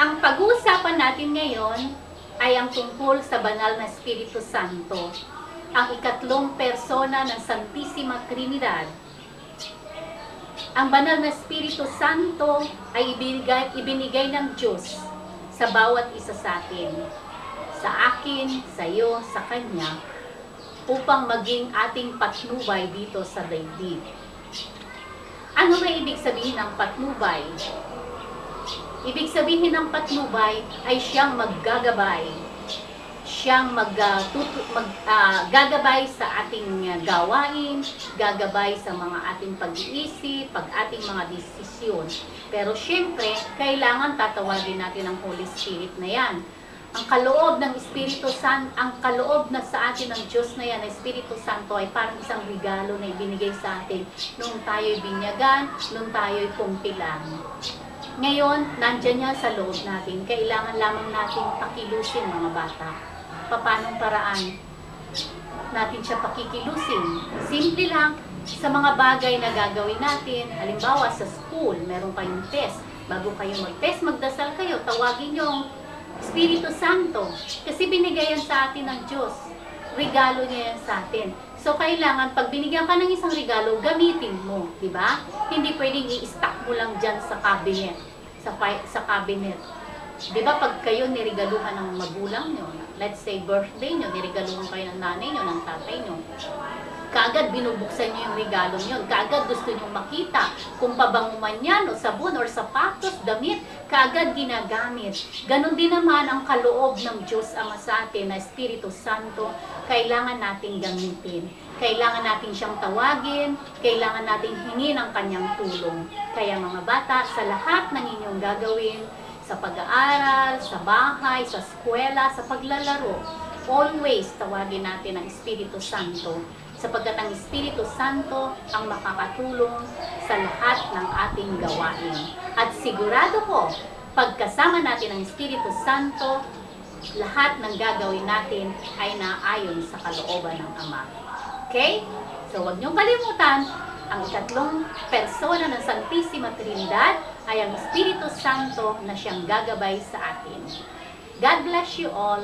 Ang pag-uusapan natin ngayon ay ang tungkol sa banal na Espiritu Santo, ang ikatlong persona ng Santisima Trinidad. Ang banal na Espiritu Santo ay ibinigay, ibinigay ng Diyos sa bawat isa sa atin. Sa akin, sa iyo, sa Kanya, upang maging ating patnubay dito sa daigdig. Ano ba ibig sabihin ng patnubay? Ibig sabihin ng patnubay ay siyang maggagabay. Siyang mag, tutu- mag gagabay sa ating gawain, gagabay sa mga ating pag-iisip, pag ating mga desisyon. Pero syempre, kailangan tatawagin natin ang Holy Spirit na yan. Ang kaloob ng Espiritu Santo, ang kaloob na sa atin ng Diyos na yan, Espiritu Santo ay parang isang regalo na ibinigay sa atin nung tayo'y binyagan, nung tayo'y kumpilan. Ngayon, nandyan niya sa loob natin. Kailangan lamang natin pakilusin mga bata. Papanong paraan natin siya pakikilusin. Simple lang, sa mga bagay na gagawin natin, halimbawa sa school, meron kayong test. Bago kayo mag-test, magdasal kayo, tawagin ang Espiritu Santo. Kasi binigay yan sa atin ng Diyos. Regalo niya yan sa atin. So, kailangan, pag binigyan ka ng isang regalo, gamitin mo. di ba? Hindi pwedeng i-stack mo lang dyan sa cabinet. Sa, sa cabinet. Di ba pag kayo niregaluhan ng magulang nyo, let's say birthday nyo, niregaluhan kayo ng nanay nyo, ng tatay nyo, kaagad binubuksan nyo yung regalo nyo, kaagad gusto nyo makita kung pabango man yan, o sabon, or sapatos, damit, kaagad ginagamit. Ganon din naman ang kaloob ng Diyos Ama sa atin na Espiritu Santo, kailangan nating gamitin. Kailangan natin siyang tawagin, kailangan nating hingin ang kanyang tulong. Kaya mga bata, sa lahat ng inyong gagawin, sa pag-aaral, sa bahay, sa eskwela, sa paglalaro, always tawagin natin ang Espiritu Santo sapagkat ang Espiritu Santo ang makakatulong sa lahat ng ating gawain. At sigurado ko, pagkasama natin ang Espiritu Santo, lahat ng gagawin natin ay naayon sa kalooban ng Ama. Okay? So, huwag niyong kalimutan, ang ikatlong persona ng Santisima Trinidad ay ang Espiritu Santo na siyang gagabay sa atin. God bless you all.